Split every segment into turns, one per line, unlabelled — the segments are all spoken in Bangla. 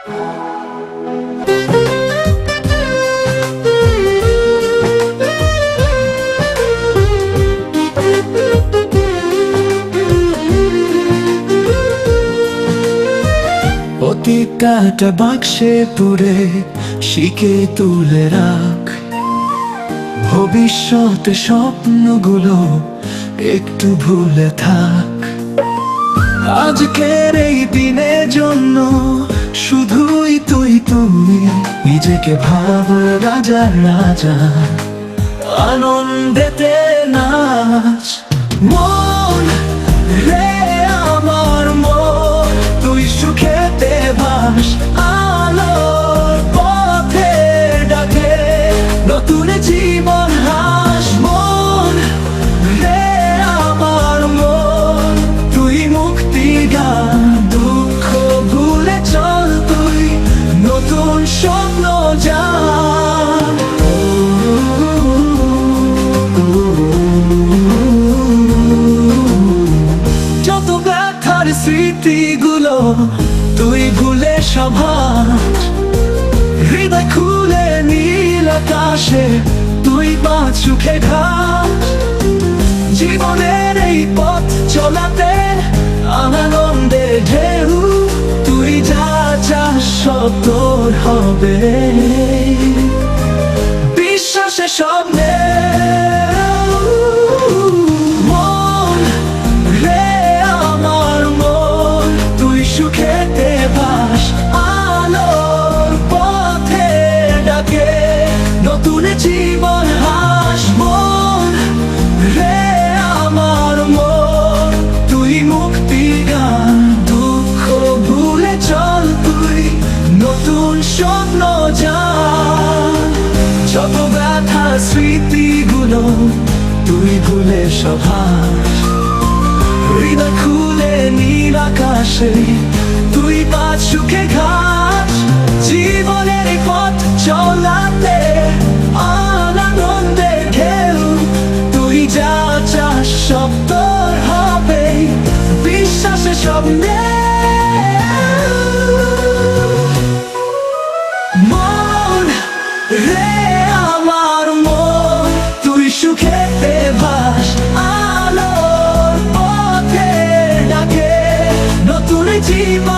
অতীতটা বাক্সে পুরে শিখে তুলে রাখ। ভবিষ্যৎ স্বপ্নগুলো একটু ভুলে থাক। আজকের এই দিনের জন্য নিজেকে ভাব রাজা রাজা, আনন্দেতে নাচ। মন রে আমার মন, তুই সুখেতে ভাস আলোর পথে ডাকে নতুন জীবন স্মৃতিগুলো তুই ভুলে সভাস হৃদয় খুলে নীল আকাশে, তুই পা সুখে ঘাস জীবনের এই পথ চলাতে আনন্দে ঢেউ, তুই যা চাস সব হবে। স্মৃতিগুলো তুই ভুলে সভাস হৃদয় খুলে নীল আকাশে তুই পা সুখে ঘাস। জীবনের পথ চলাতে আনন্দে ঢেউ। তুই যা চাস সব তোর হবে বিশ্বাসে সব মন রে আলোর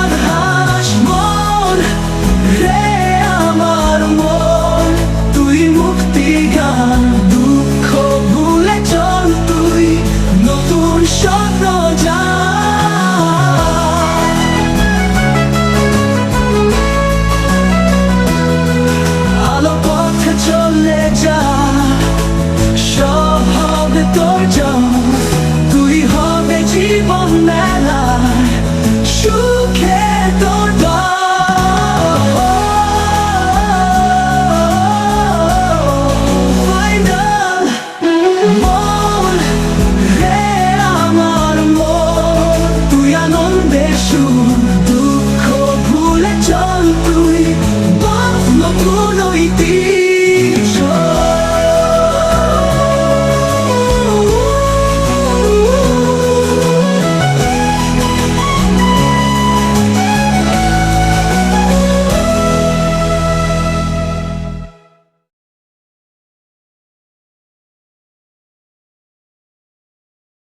届いて